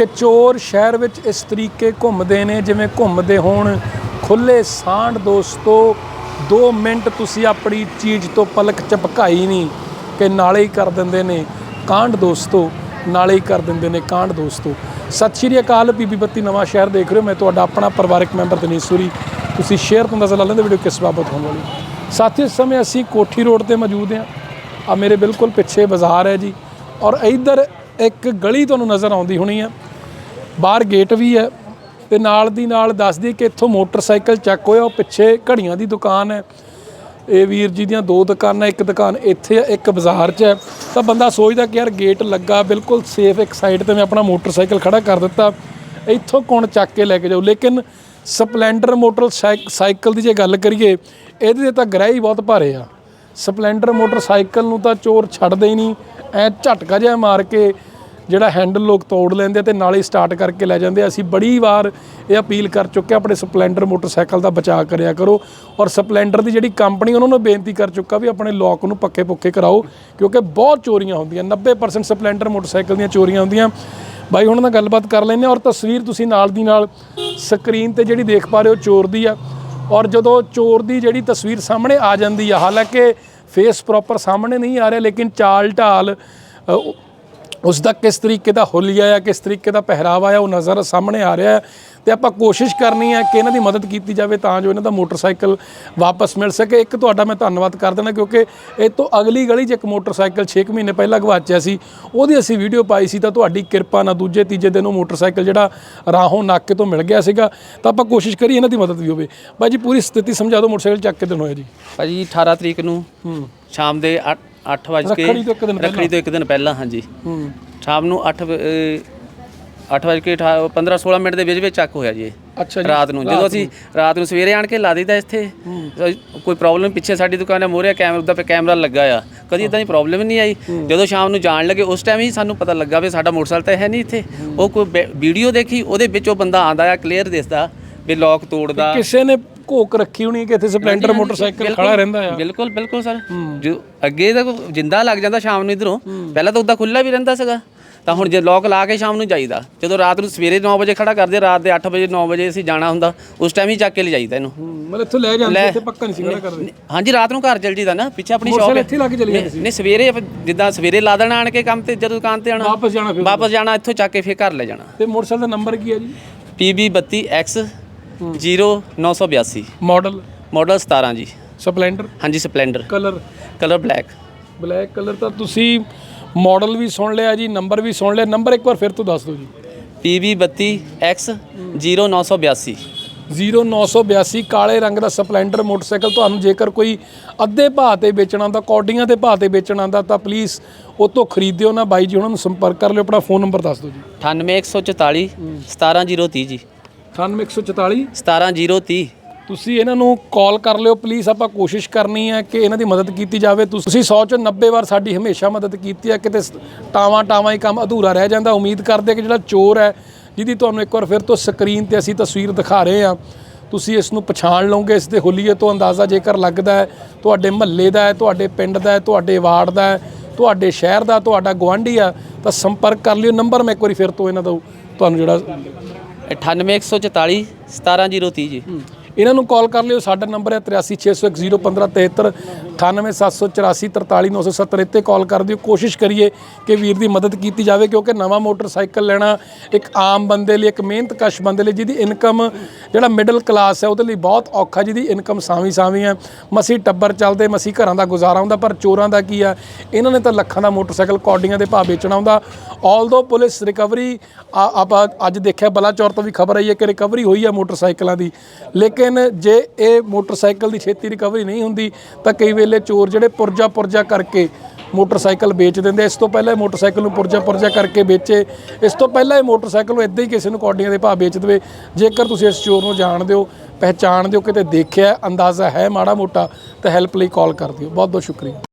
ਕਿ ਚੋਰ ਸ਼ਹਿਰ ਵਿੱਚ ਇਸ ਤਰੀਕੇ ਘੁੰਮਦੇ ਨੇ, ਜਿਵੇਂ ਘੁੰਮਦੇ ਹੋਣ ਖੁੱਲੇ ਸਾਂਢ ਦੋਸਤੋ 2 ਮਿੰਟ ਤੁਸੀਂ ਆਪਣੀ ਚੀਜ਼ ਤੋਂ ਪਲਕ ਝਪਕਾਈ ਨਹੀਂ ਕਿ ਨਾਲੇ ਹੀ ਕਰ ਦਿੰਦੇ ਨੇ। ਕਾਂਡ ਦੋਸਤੋ, ਨਾਲੇ ਹੀ ਕਰ ਦਿੰਦੇ ਨੇ ਕਾਂਡ ਦੋਸਤੋ। ਸਤਿ ਸ਼੍ਰੀ ਅਕਾਲ, ਬੀਬੀ ਬੱਤੀ ਨਵਾਂ ਸ਼ਹਿਰ ਦੇਖ ਰਹੇ ਹੋ। ਮੈਂ ਤੁਹਾਡਾ ਆਪਣਾ ਪਰਿਵਾਰਕ ਮੈਂਬਰ ਦਨੀਸ਼ ਸੂਰੀ। ਤੁਸੀਂ ਸ਼ੇਅਰ ਤੋਂ ਅੰਦਾਜ਼ਾ ਲਾ ਲੈਂਦੇ ਵੀਡੀਓ ਕਿਸ ਬਾਬਤ ਹੋਣ ਵਾਲੀ। ਸਾਥੀਓ, ਇਸ ਸਮੇਂ ਅਸੀਂ ਕੋਠੀ ਰੋਡ ਤੇ ਮੌਜੂਦ ਹਾਂ। ਆ ਮੇਰੇ ਬਿਲਕੁਲ ਪਿੱਛੇ ਬਾਜ਼ਾਰ ਹੈ ਜੀ। ਔਰ ਇੱਧਰ ਇੱਕ ਗਲੀ ਤੁਹਾਨੂੰ ਨਜ਼ਰ ਆਉਂਦੀ ਹੋਣੀ ਆ ਬਾਹਰ ਗੇਟ ਵੀ ਹੈ ਤੇ ਨਾਲ ਦੀ ਨਾਲ ਦੱਸਦੀ ਕਿ ਇੱਥੋਂ ਮੋਟਰਸਾਈਕਲ ਚੱਕ ਹੋਇਆ, ਉਹ ਪਿੱਛੇ ਘੜੀਆਂ ਦੀ ਦੁਕਾਨ ਹੈ। ਇਹ ਵੀਰ ਜੀ ਦੀਆਂ ਦੋ ਦੁਕਾਨਾਂ, ਇੱਕ ਦੁਕਾਨ ਇੱਥੇ ਹੈ, ਇੱਕ ਬਾਜ਼ਾਰ 'ਚ ਹੈ। ਤਾਂ ਬੰਦਾ ਸੋਚਦਾ ਕਿ ਯਾਰ ਗੇਟ ਲੱਗਾ, ਬਿਲਕੁਲ ਸੇਫ ਇੱਕ ਸਾਈਡ ਤੇ ਮੈਂ ਆਪਣਾ ਮੋਟਰਸਾਈਕਲ ਖੜਾ ਕਰ ਦਿੱਤਾ। ਇੱਥੋਂ ਕੌਣ ਚੱਕ ਕੇ ਲੈ ਕੇ ਜਾਊ? ਲੇਕਿਨ ਸਪਲੈਂਡਰ ਮੋਟਰਸਾਈਕਲ ਦੀ ਜੇ ਗੱਲ ਕਰੀਏ, ਇਹਦੇ ਤੇ ਤਾਂ ਗ੍ਰਹਿ ਹੀ ਬਹੁਤ ਭਾਰੇ ਆ। ਸਪਲੈਂਡਰ ਮੋਟਰਸਾਈਕਲ ਨੂੰ ਤਾਂ ਚੋਰ ਛੱਡਦੇ ਹੀ ਨਹੀਂ, ਐ ਝਟਕਾ ਜਿਹਾ ਮਾਰ ਕੇ ਜਿਹੜਾ ਹੈਂਡਲ ਲੋਕ ਤੋੜ ਲੈਂਦੇ ਆ ਤੇ ਨਾਲੇ ਸਟਾਰਟ ਕਰਕੇ ਲੈ ਜਾਂਦੇ ਅਸੀਂ ਬੜੀ ਵਾਰ ਇਹ ਅਪੀਲ ਕਰ ਚੁੱਕੇ ਆ, ਆਪਣੇ ਸਪਲੈਂਡਰ ਮੋਟਰਸਾਈਕਲ ਦਾ ਬਚਾਅ ਕਰਿਆ ਕਰੋ ਔਰ ਸਪਲੈਂਡਰ ਦੀ ਜਿਹੜੀ ਕੰਪਨੀ, ਉਹਨਾਂ ਨੂੰ ਬੇਨਤੀ ਕਰ ਚੁੱਕਾ ਵੀ ਆਪਣੇ ਲੋਕ ਨੂੰ ਪੱਕੇ ਪੁੱਕੇ ਕਰਾਓ, ਕਿਉਂਕਿ ਬਹੁਤ ਚੋਰੀਆਂ ਹੁੰਦੀਆਂ 90% ਸਪਲੈਂਡਰ ਮੋਟਰਸਾਈਕਲ ਦੀਆਂ ਚੋਰੀਆਂ ਹੁੰਦੀਆਂ। ਬਾਈ, ਹੁਣ ਨਾਲ ਗੱਲਬਾਤ ਕਰ ਲੈਂਦੇ ਹਾਂ ਔਰ ਤਸਵੀਰ ਤੁਸੀਂ ਨਾਲ ਦੀ ਨਾਲ ਸਕਰੀਨ ਤੇ ਜਿਹੜੀ ਦੇਖ ਪਾ ਰਹੇ ਹੋ ਚੋਰ ਦੀ ਆ। ਔਰ ਜਦੋਂ ਚੋਰ ਦੀ ਜਿਹੜੀ ਤਸਵੀਰ ਸਾਹਮਣੇ ਆ ਜਾਂਦੀ ਆ, ਹਾਲਾਂਕਿ ਫੇਸ ਪ੍ਰੋਪਰ ਸਾਹਮਣੇ ਨਹੀਂ ਆ ਰਿਹਾ, ਲੇਕਿਨ ਚਾਲ ਢਾਲ ਉਸ ਦਾ ਕਿਸ ਤਰੀਕੇ ਦਾ ਹੁਲੀਆ ਆ ਕਿਸ ਤਰੀਕੇ ਦਾ ਪਹਿਰਾਵਾ ਆ ਉਹ ਨਜ਼ਰ ਸਾਹਮਣੇ ਆ ਰਿਹਾ ਹੈ ਤੇ ਆਪਾਂ ਕੋਸ਼ਿਸ਼ ਕਰਨੀ ਹੈ ਕਿ ਇਹਨਾਂ ਦੀ ਮਦਦ ਕੀਤੀ ਜਾਵੇ ਤਾਂ ਜੋ ਇਹਨਾਂ ਦਾ ਮੋਟਰਸਾਈਕਲ ਵਾਪਸ ਮਿਲ ਸਕੇ। ਇੱਕ ਤੁਹਾਡਾ ਮੈਂ ਧੰਨਵਾਦ ਕਰ ਦੇਣਾ ਕਿਉਂਕਿ ਇਹ ਤੋਂ ਅਗਲੀ ਗਲੀ 'ਚ ਇੱਕ ਮੋਟਰਸਾਈਕਲ 6 ਮਹੀਨੇ ਪਹਿਲਾਂ ਗਵਾਚਿਆ ਸੀ ਉਹਦੀ ਅਸੀਂ ਵੀਡੀਓ ਪਾਈ ਸੀ ਤਾਂ ਤੁਹਾਡੀ ਕਿਰਪਾ ਨਾਲ ਦੂਜੇ ਤੀਜੇ ਦਿਨ ਉਹ ਮੋਟਰਸਾਈਕਲ ਜਿਹੜਾ ਰਾਹੋਂ ਨਾਕੇ ਤੋਂ ਮਿਲ ਗਿਆ ਸੀਗਾ। ਤਾਂ ਆਪਾਂ ਕੋਸ਼ਿਸ਼ ਕਰੀਏ ਇਹਨਾਂ ਦੀ ਮਦਦ ਵੀ ਹੋਵੇ। ਬਾਈ ਜੀ ਪੂਰੀ ਸਥਿਤੀ ਸਮਝਾ ਦਿਓ ਮੋਟਰਸਾਈਕਲ ਚੱਕ ਕੇ ਦਿਨ ਹੋਇਆ ਜੀ। ਭਾਜੀ 18 ਤਰੀਕ ਨੂੰ ਸ਼ਾਮ ਦੇ 8 ਵਜੇ ਕੇ ਰੱਖੜੀ ਤੋਂ ਇੱਕ ਦਿਨ ਰੱਖੜੀ ਤੋਂ ਇੱਕ ਦਿਨ ਪਹਿਲਾਂ ਹਾਂਜੀ। ਹੂੰ। ਸ਼ਾਮ ਨੂੰ 8 8 ਵਜੇ ਕੇ 15 16 ਮਿੰਟ ਦੇ ਵਿੱਚ ਵਿੱਚ ਚੱਕ ਹੋਇਆ ਜੀ। ਅੱਛਾ ਜੀ। ਰਾਤ ਨੂੰ। ਜਦੋਂ ਅਸੀਂ ਰਾਤ ਨੂੰ ਸਵੇਰੇ ਆਣ ਕੇ ਲਾ ਦਿੱਤਾ ਇੱਥੇ ਕੋਈ ਪ੍ਰੋਬਲਮ ਪਿੱਛੇ ਸਾਡੀ ਦੁਕਾਨ ਹੈ ਮੋਰੇ ਕੈਮਰਾ ਦਾ ਕੈਮਰਾ ਲੱਗਾ ਆ। ਕਦੀ ਇਦਾਂ ਦੀ ਪ੍ਰੋਬਲਮ ਨਹੀਂ ਆਈ। ਜਦੋਂ ਸ਼ਾਮ ਨੂੰ ਜਾਣ ਲੱਗੇ ਉਸ ਟਾਈਮ ਹੀ ਸਾਨੂੰ ਪਤਾ ਲੱਗਾ ਵੀ ਸਾਡਾ ਮੋਟਰਸਾਈਕਲ ਤਾਂ ਹੈ ਨਹੀਂ ਇੱਥੇ। ਉਹ ਕੋਈ ਵੀਡੀਓ ਦੇਖੀ ਉਹਦੇ ਵਿੱਚ ਉਹ ਬੰਦਾ ਆਂਦਾ ਆ ਕਲੀਅਰ ਦਿਸਦਾ ਵੀ ਲੋਕ ਤੋੜਦਾ। ਕਿਸੇ ਨੇ ਘੋਕ ਰੱਖੀ ਹੋਣੀ ਕਿ ਇੱਥੇ ਸਪਲੈਂਡਰ ਮੋਟਰਸਾਈਕਲ ਖੜਾ ਰਹਿੰਦਾ ਆ। ਬਿਲਕੁਲ ਬਿਲਕੁਲ ਸਰ। ਜੋ ਅੱਗੇ ਤਾਂ ਜਿੰਦਾ ਲੱਗ ਜਾਂਦਾ ਸ਼ਾਮ ਨੂੰ ਇਧਰੋਂ ਪਹਿਲਾਂ ਤਾਂ ਉਦਾਂ ਖੁੱਲਾ ਵੀ ਰਹਿੰਦਾ ਸੀਗਾ। ਤਾਂ ਹੁਣ ਜੇ ਲੋਕ ਲਾ ਕੇ ਸ਼ਾਮ ਨੂੰ ਜਾਈਦਾ। ਜਦੋਂ ਰਾਤ ਨੂੰ ਸਵੇਰੇ 9 ਵਜੇ ਖੜਾ ਕਰਦੇ ਰਾਤ ਦੇ 8 ਵਜੇ 9 ਵਜੇ ਅਸੀਂ ਜਾਣਾ ਹੁੰਦਾ ਉਸ ਟਾਈਮ ਹੀ ਚੱਕ ਕੇ ਲੈ ਜਾਈਦਾ ਇਹਨੂੰ ਮਤਲਬ ਇੱਥੋਂ ਲੈ ਜਾਂਦੇ ਇੱਥੇ ਪੱਕਾ ਨਹੀਂ ਖੜਾ ਕਰਦੇ। ਹਾਂਜੀ ਰਾਤ ਨੂੰ ਘਰ ਚਲ ਜੀਦਾ ਨਾ ਪਿੱਛੇ ਆਪਣੀ ਸ਼ੌਪ ਇੱਥੇ ਲਾ ਕੇ ਚਲੀ ਜਾਂਦੇ ਸੀ। ਨਹੀਂ ਸਵੇਰੇ ਜਿੱਦਾਂ ਸਵੇਰੇ ਲਾ ਦੇਣਾ ਆਣ ਕੇ ਕੰਮ ਤੇ ਜਦੋਂ ਦੁਕਾਨ ਤੇ ਆਣਾ ਵਾਪਸ ਜਾਣਾ ਫਿਰ। ਵਾਪਸ ਜਾਣਾ ਇੱਥੋਂ ਚੱਕ ਕੇ ਫੇਰ ਘਰ ਲੈ ਜਾਣਾ। ਤੇ ਮੋਟਰਸਾਈਕਲ ਦਾ ਨੰਬਰ ਕੀ ਹੈ ਜੀ? PB32X 09982 model? ਮਾਡਲ 17 ਜੀ। ਸਪਲੈਂਡਰ? ਹਾਂਜੀ Splendor. Colour? Colour black. Black colour ਤਾਂ ਤੁਸੀਂ ਮਾਡਲ ਵੀ ਸੁਣ ਲਿਆ ਜੀ ਨੰਬਰ ਵੀ ਸੁਣ ਲਿਆ। ਨੰਬਰ ਇੱਕ ਵਾਰ ਫਿਰ ਤੋਂ ਦੱਸ ਦਿਓ ਜੀ। PB32X 0982 0982 ਕਾਲੇ ਰੰਗ ਦਾ ਸਪਲੈਂਡਰ ਮੋਟਰਸਾਈਕਲ। ਤੁਹਾਨੂੰ ਜੇਕਰ ਕੋਈ ਅੱਧੇ ਭਾਅ ਤੇ ਵੇਚਣਾ ਹੁੰਦਾ ਕੌਡੀਆਂ ਦੇ ਭਾਅ ਤੇ ਵੇਚਣਾ ਹੁੰਦਾ ਤਾਂ ਪਲੀਜ਼ ਉਹ ਤੋਂ ਖਰੀਦਿਓ ਨਾ। ਬਾਈ ਜੀ ਉਹਨਾਂ ਨੂੰ ਸੰਪਰਕ ਕਰ ਲਿਓ। ਆਪਣਾ ਫੋਨ ਨੰਬਰ ਦੱਸ ਦਿਓ ਜੀ। 98144 17030 ਜੀ। 98144 17030 ਤੁਸੀਂ ਇਹਨਾਂ ਨੂੰ ਕਾਲ ਕਰ ਲਿਓ ਪਲੀਜ਼ ਆਪਾਂ ਕੋਸ਼ਿਸ਼ ਕਰਨੀ ਹੈ ਕਿ ਇਹਨਾਂ ਦੀ ਮਦਦ ਕੀਤੀ ਜਾਵੇ। ਤੁਸੀਂ 100 ਚੋਂ 90 ਵਾਰ ਸਾਡੀ ਹਮੇਸ਼ਾ ਮਦਦ ਕੀਤੀ ਹੈ ਕਿਤੇ ਟਾਵਾਂ ਟਾਵਾਂ ਹੀ ਕੰਮ ਅਧੂਰਾ ਰਹਿ ਜਾਂਦਾ। ਉਮੀਦ ਕਰਦੇ ਕਿ ਜਿਹੜਾ ਚੋਰ ਹੈ ਜਿਹਦੀ ਤੁਹਾਨੂੰ ਇੱਕ ਵਾਰ ਫਿਰ ਤੋਂ ਸਕਰੀਨ ਤੇ ਅਸੀਂ ਤਸਵੀਰ ਦਿਖਾ ਰਹੇ ਹਾਂ ਤੁਸੀਂ ਇਸ ਨੂੰ ਪਛਾਣ ਲਓਗੇ ਇਸ ਦੇ ਹੁਲੀਏ ਤੋਂ ਅੰਦਾਜ਼ਾ ਜੇਕਰ ਲੱਗਦਾ ਹੈ ਤੁਹਾਡੇ ਮਹੱਲੇ ਦਾ ਹੈ ਤੁਹਾਡੇ ਪਿੰਡ ਦਾ ਹੈ ਤੁਹਾਡੇ ਵਾਰਡ ਦਾ ਹੈ ਤੁਹਾਡੇ ਸ਼ਹਿਰ ਦਾ ਤੁਹਾਡਾ ਗਵਾਂਢੀ ਆ ਤਾਂ ਸੰਪਰਕ ਕਰ ਲਿਓ। ਨੰਬਰ ਮੈਂ ਇੱਕ ਵਾਰੀ ਫਿਰ ਤੋਂ ਇਹਨਾਂ ਦਾ ਤੁਹਾਨੂੰ ਜਿਹੜਾ 98144 17030 ਜੀ। ਇਹਨਾਂ ਨੂੰ ਕਾਲ ਕਰ ਲਿਓ ਸਾਡਾ ਨੰਬਰ ਹੈ 8360101573 9874843970 ਇੱਥੇ ਕਾਲ ਕਰ ਦਿਓ। ਕੋਸ਼ਿਸ਼ ਕਰੀਏ ਕਿ ਵੀਰ ਦੀ ਮਦਦ ਕੀਤੀ ਜਾਵੇ, ਕਿਉਂਕਿ ਨਵਾਂ ਮੋਟਰਸਾਈਕਲ ਲੈਣਾ ਇੱਕ ਆਮ ਬੰਦੇ ਲਈ, ਇੱਕ ਮਿਹਨਤਕਸ਼ ਬੰਦੇ ਲਈ, ਜਿਹਦੀ ਇਨਕਮ ਜਿਹੜਾ ਮਿਡਲ ਕਲਾਸ ਹੈ, ਉਹਦੇ ਲਈ ਬਹੁਤ ਔਖਾ, ਜਿਹਦੀ ਇਨਕਮ ਸਾਵੀਂ ਸਾਵੀ ਹੈ। ਮਸੀ ਟੱਬਰ ਚੱਲਦੇ ਮਸੀ ਘਰਾਂ ਦਾ ਗੁਜ਼ਾਰਾ ਹੁੰਦਾ, ਪਰ ਚੋਰਾਂ ਦਾ ਕੀ ਆ? ਇਹਨਾਂ ਨੇ ਤਾਂ ਲੱਖਾਂ ਦਾ ਮੋਟਰਸਾਈਕਲ ਕੌਡੀਆਂ ਦੇ ਭਾਅ ਵੇਚਣਾ ਹੁੰਦਾ। ਆਲਦੋ ਪੁਲਿਸ ਰਿਕਵਰੀ ਆਪਾਂ ਅੱਜ ਦੇਖਿਆ, ਬਲਾਚੌਰ ਤੋਂ ਵੀ ਖਬਰ ਆਈ ਹੈ ਕਿ ਰਿਕਵਰੀ ਹੋਈ ਹੈ ਮੋਟਰਸਾਈਕਲਾਂ ਦੀ। ਲੇਕਿਨ ਜੇ ਇਹ ਮੋਟਰਸਾਈਕਲ ਦੀ ਛੇਤੀ ਰਿਕਵਰੀ ਨਹੀਂ ਹੁੰਦੀ, ਤਾਂ ਕਈ ਵੇਲੇ ਚੋਰ ਜਿਹੜੇ ਪੁਰਜਾ ਪੁਰਜਾ ਕਰਕੇ ਮੋਟਰਸਾਈਕਲ ਵੇਚ ਦਿੰਦੇ ਇਸ ਤੋਂ ਪਹਿਲਾਂ ਇਹ ਮੋਟਰਸਾਈਕਲ ਨੂੰ ਪੁਰਜਾ ਪੁਰਜਾ ਕਰਕੇ ਵੇਚੇ। ਇਸ ਤੋਂ ਪਹਿਲਾਂ ਇਹ ਮੋਟਰਸਾਈਕਲ ਨੂੰ ਇਦਾਂ ਹੀ ਕਿਸੇ ਨੂੰ ਕੌਡੀਆਂ ਦੇ ਭਾਅ ਵੇਚ ਦੇਵੇ। ਜੇਕਰ ਤੁਸੀਂ ਇਸ ਚੋਰ ਨੂੰ ਜਾਣਦੇ ਹੋ ਪਹਿਚਾਣਦੇ ਹੋ ਕਿਤੇ ਦੇਖਿਆ, ਅੰਦਾਜ਼ਾ ਹੈ ਮਾੜਾ ਮੋਟਾ, ਤਾਂ ਹੈਲਪ ਲਈ ਕਾਲ ਕਰ ਦਿਓ। ਬਹੁਤ ਬਹੁਤ ਸ਼ੁਕਰੀਆ।